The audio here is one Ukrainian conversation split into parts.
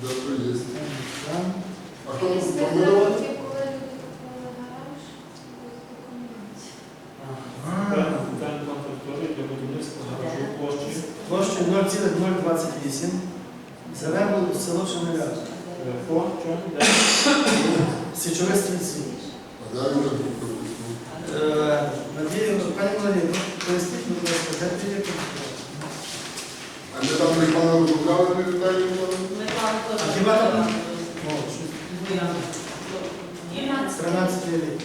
Дякую, є. Там. А хто гаражу площі Площею 0,028. Зелено село Шемеляк. е, по чому? Січове стрільці. А де вже був прописаний? Надію, пані Марія, ну, поясніть, будь ласка, де ти є? А ми там рекламу розробляли, ми детальні плани? А хіба там? О, щось. 13 рік.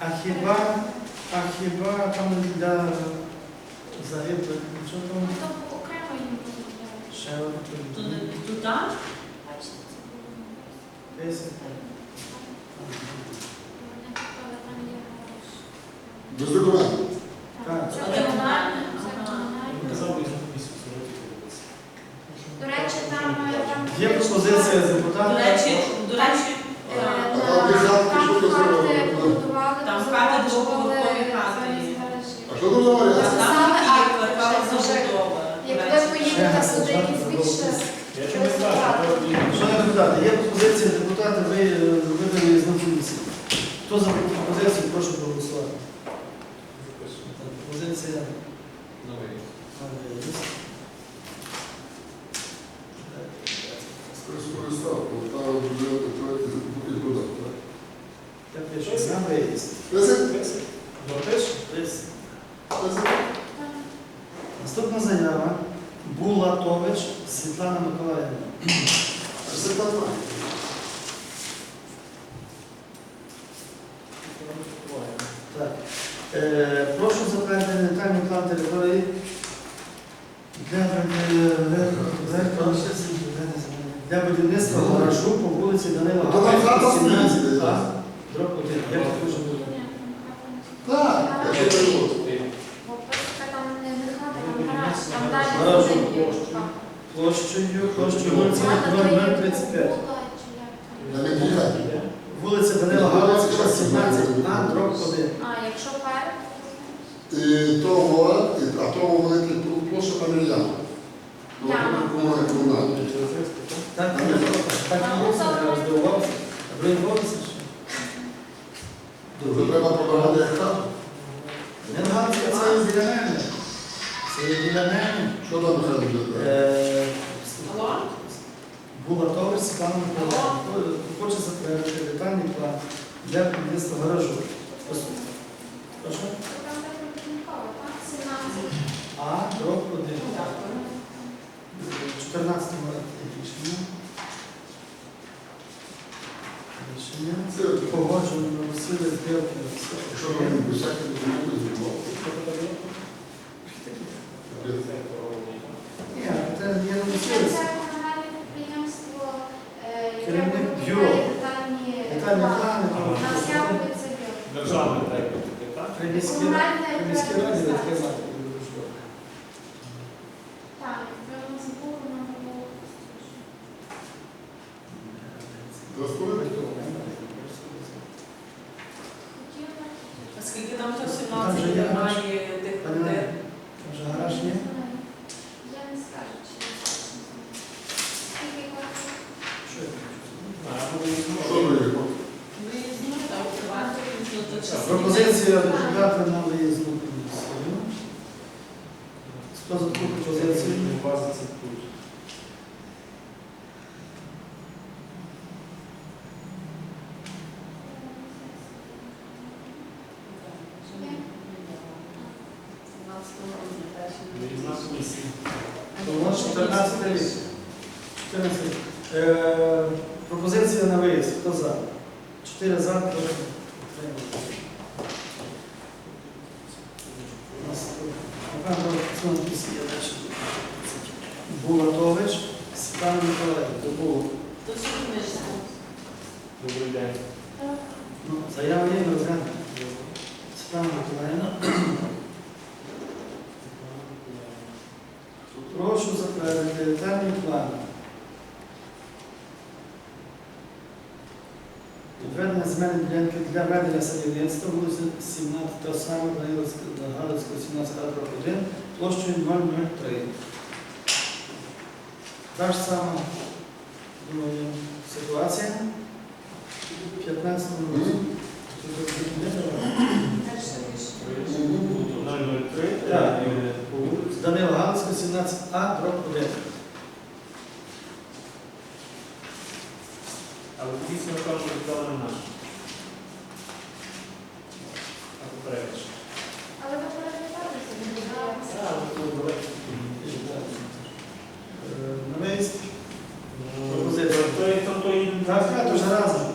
А хіба, а хіба там для загиблих, нічого там? Ну, окремо їм розробляють. Ще одне. Туди? Бачите, це було. Десять. Там. Без документів. Так. Це А комунальне, де це вона? комунальне. Казав би за комісію сьогодні дивитися. До речі, там е, там Є пропозиція До депутата. речі, до речі, е, А на- там ті хати, там що ти хати зробила? побудували, Там називали хати двоповерхові школи хати. замість гаражів. А що тут говорять? там Написали є акт, квартал вже, вже. забудова. Як До ви речі. поїдете сюди, якісь більше Я чому не скажу, то Шановні депутати, є пропозиція депутата, ви е, видали з комісії. Хто за пропозицію, прошу проголосувати. Пропозиція? Наступна заява. Булатович Світлана Миколаївна. Все так. Так. Е, прошу затвердити детальний план території для, будівництва гаражу по вулиці Данила там хата стоїть, 17. де? Дроб один. Я покажу. Так, я не можу. Бо просто там не не хата, там гараж, там далі Гараж. буде є хата. Площею, площею вулиці Хата то є 035. була, чи як там? Я не діяти. Вулиця Данила Галицька, 17, а дроб 1. А, якщо перед, І того, і- а того великий площа там є яма. Ну, Яма. комунальне, комунальне. Так, так, так, я здивувався. А ви боїться, що? Вже треба подавати хату. Ленганська це є біля мене. Це є біля мене. Що там вже буде? Е, Алло? Була товар Світлана Миколаївна. Хоче затвердити детальний план для будівництва гаражу. Ось- Прошу? то там так Рудникова, так? 17. А, дроб 1. 14 рішення. Рішення. Це, Погоджено на Василя Збірки. що там без всяких документів зробив? Ні, це не комунальне підприємство, е, яке Керівник бюро. детальні плани. так? При міській раді таке Позиція депутата мала є знак мінусовим. Хто за таку пропозицію? Тому 14 рік. 14. Е, пропозиція на виїзд. Хто за? 4 за, 3. Працювана комісія далі. Булатович, Світлана Миколаївна. Думаєш? Добрий день. Ну, заява є, ми розглянемо. Світлана Миколаївна. Прошу затвердити детальний план. Відведення земельної ділянки для ведення садівництва вулиця 17 та саме Галицького 17 1 площею 003. Та ж сама Думаю, ситуація. 15 минут. Перше рішення. Тут 003, Так. е, по вулиці. Данило Галицька, 17А, дроб 1. Але дійсно кажуть, що на наш. А попередиш. Але ви переглядалися, не дивилися. Так, ну, то давайте. Е, На виїзд. Ну, Пропозиція. то і там то і Так, так, то вже разом.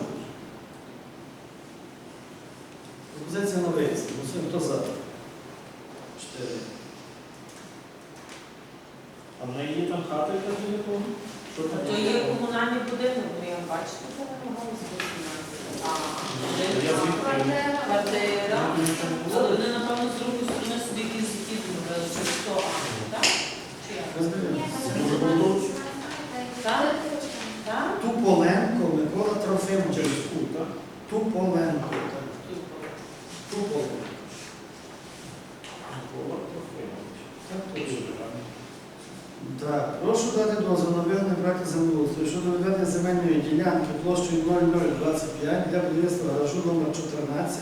Пропозиція на виїзд. Голосуємо, хто за? Чотири. А в неї є там хата яка біля того? Що там? То є комунальний будинок, ви як бачите, це не могли А, квартира. Але вони, напевно, з другої сторони собі якісь захід зробили, через то, а, так? Чи як? Так? Туполенко Микола Трофимович. Так? Туполенко. так. Туполенко. Так, прошу дати дозвіл на вигодне проєкту землеустрою щодо ведення земельної ділянки площею 0025 для будівництва гаражу номер 14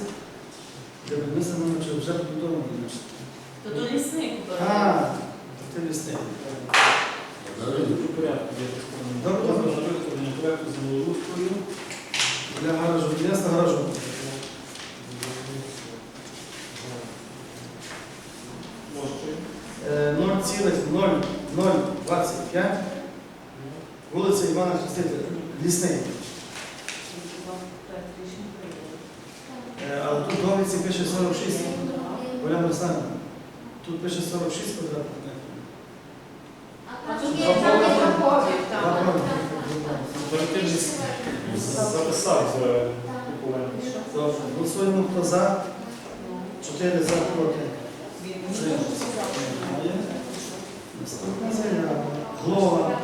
для будівництва номер вже побудовано. То до ліснику. А, то ти лісник. Добре, добре. Проєкту землеустрою для гаражу, будівництва гаражу. Е, площею. 0,0. 025, вулиця Івана Хрестителя, Лісний. Е, але тут доміці пише 46. Оля Руслана. Тут пише 46 квадратних метрів. А тут є Записав Добре. Голосуємо хто за. Чотири за проти. Наступна. Глова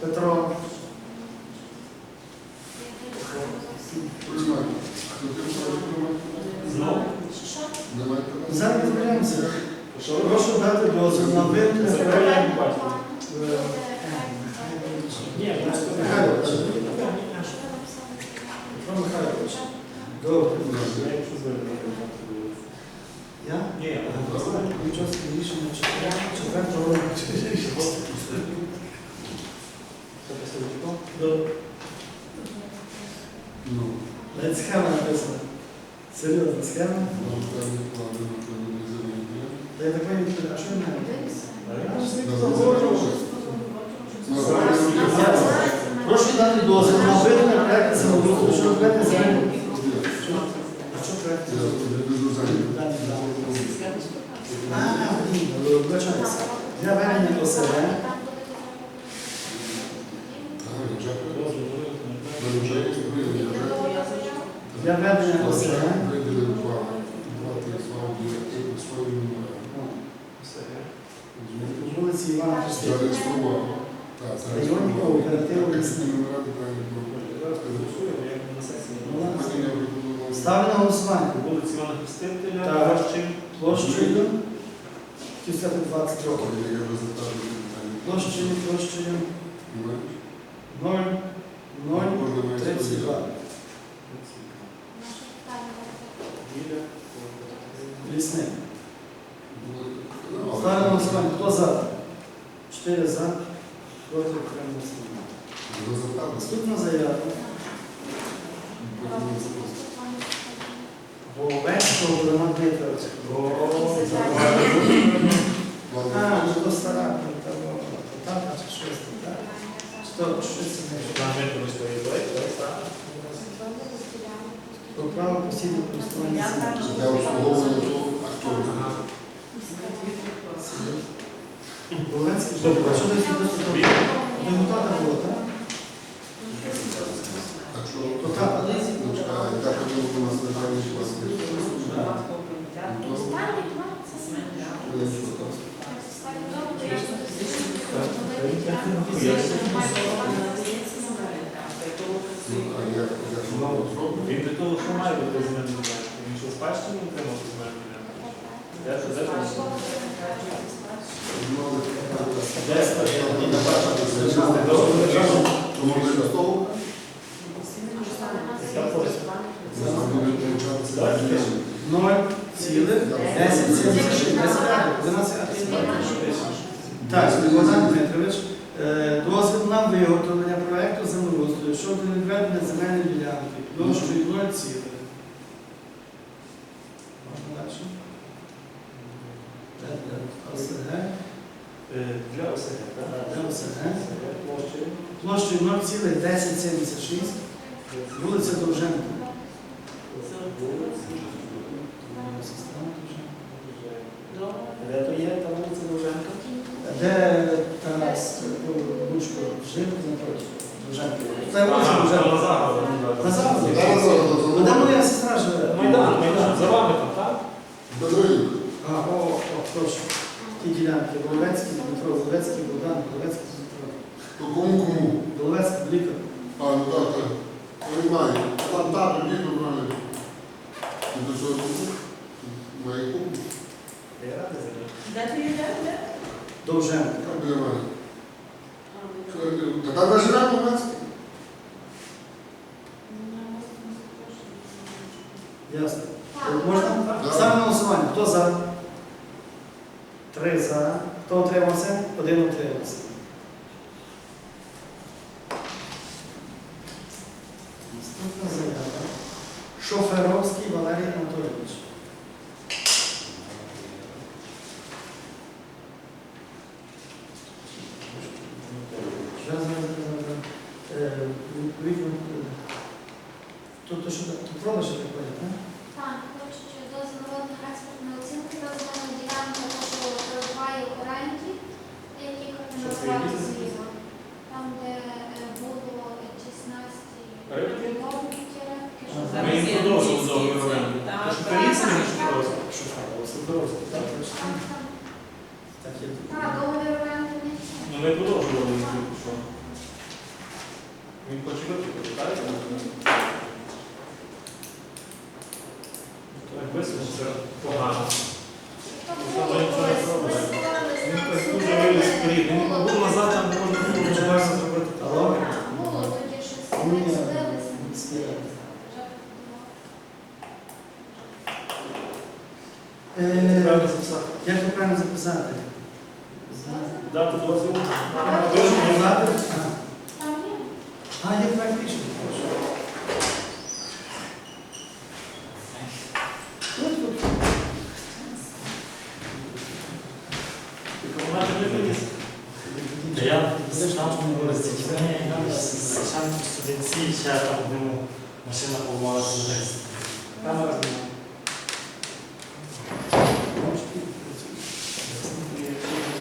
Петро. Приймайте. Хотів переконати? Знову. Зараз розберемося. Прошу дати дозвіл на виявлення Це проекту. правильно бачите. Ні, просто Михайлович. Михайлович. Добре. Я? Ні, Нічого рішення четвертого року. Добре. Ну, Навіть схема написана. Серйозна схема. не землі. Та я так розумію, а що не Прошу дати дозвіл на введення землі. А що проект? Я А, ні, вибачаюся. Для. Ставлю на голосування. Вулиці Івана Хрестителя, Так. площею Площею 20 років. Я результати питання. Площею, площею Немає? 0, 0, 32. біля. Лісник. Ставлю на голосування. Хто за? 4 за. Проти окремо. Наступна заява. Дмитровича. А, ну то стара, то того, то тата чи щось там, так? Що, щось не Там метро стоїть, так? Про право постійного користування землею. Для обслуговування того, а хто? Головецький, добре, а що десь Номер цілих 1076, 12 Так, Богдан Дмитрович, е, дозвіл на виготовлення проєкту землеустрою щодо відведення земельної ділянки, площою 0 цілих. ОСГ. Е, Для ОСГ, так? Де ОСГ? Площею. Площею 0,1076, вулиця Довженка. Де то є та вулиця Довженка? Де Тарас Бучко жив напроти Довженка? Це вулиця Довженка. на. Заході? Ну, де моя сестра живе? Майдан, Майдан, за вами там, так? Бедроїв. А, о, о, точно. Ті ділянки. Головецький, Дмитро, Головецький, Богдан, Головецький, Дмитро. То кому кому? Головецький, лікар. А, ну так, так. Приймаю. знаю. Там тато, дід нормально. І до цього тут? Має купу. Я радий за нього. Де ти йде? Я кажу? Та там ми живемо у нас. Ясно. Так. Можна? Да. Ставимо на голосування. Хто за? Три за. Хто утримався? Один утримався. Наступна заява. Шоферовський Валерій Анатолійович. Зараз, зараз, зараз, зараз. Е, Відповідно, е, тут то, що тут продаж я так поняв, так? Так, хочу дозвіл народних експертної оцінки розгляну ділянку, що перебуває в оренді, які Що це зміну. Там, де е, було чеснасті Рибки? лобки, рибки, що Ага. Ми їм продовжили договір оренди. Так, Тож так, так, чи так. просто? Так? точно. Там, там. Так, є тут. Так, договір оренди не всі. Ну, ми продовжували тільки що. Він хоче викупити, так? Так, висновок це погано. Тобто вперед. Він був назад, там можна було Дуже нічого зробити. зробити. Було тоді щось не. Як це правильно записати? Дати дозвіл на Ага. продовження. Знати? Там є. А, є проект ちら多分でも真っ白な子供を育たいです。